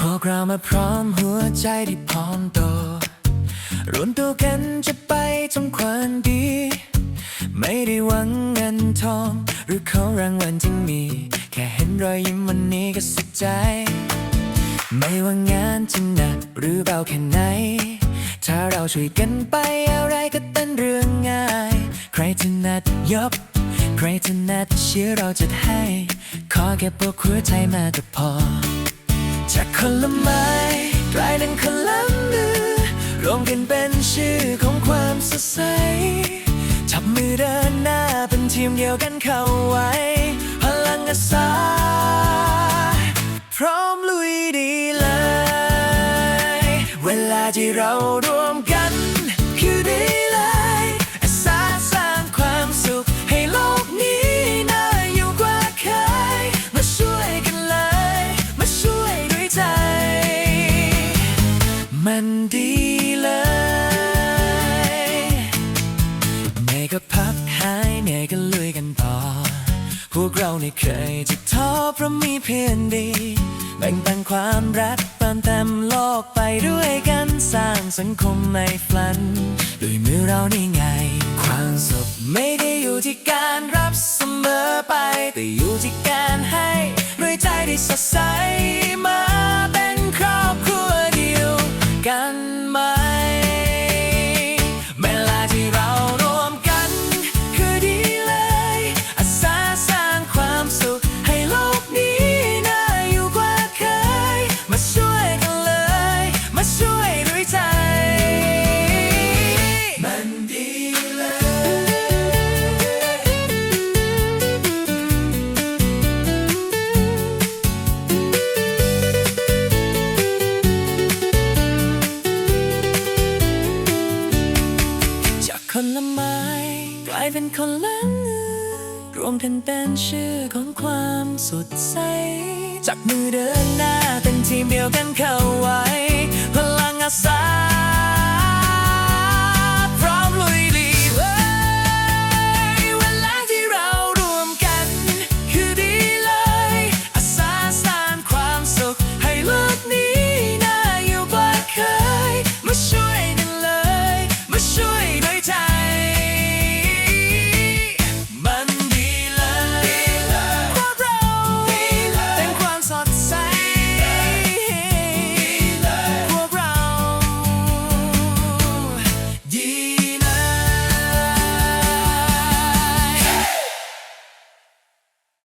ขอกราวมาพร้อมหัวใจที่พร้อมโตรวมตัวกันจะไปทำความดี ไม่ได้หวังเงินทอง หรือของรางวัลที่มี แค่เห็นรอยยิ้มวันนี้ก็สุขใจ ไม่ว่างานจะหนักหรือเบาแค่ไหน ถ้าเราช่วยกันไปอะไรก็เป็นเรื่อง ใครถนัดยกใครถนัดเชื่อเราจะให้ ขอแค่พวกหัวใจมาก็พอ จากคนละไม้กลายเป็นคนละมือ รวมกันเป็นชื่อของความสดใส จับมือเดินหน้าเป็นทีมเดียวกันเข้าไว้ พลังอาสาพร้อมลุยดีเลย เวลาที่เรารวมกัน มันดีเลยเหนื่อยก็พักหายเหนื่อยก็ลุยกันต่อ พวกเราไม่เคยจะท้อเพราะมีเพื่อนดี แบ่งปันความรักเติมเต็มโลกไปด้วยกันสร้างสังคมในฝันด้วยมือเรานี่ไง ความสุขไม่ได้อยู่ที่การรับเสมอไป แต่อยู่ที่การให้ด้วยใจที่สดใส คนละไม้กลายเป็นคนละมือรวมกันเป็นชื่อของความสดใส จากมือเดินหน้าเป็นทีมเดียวกันเข้าไว้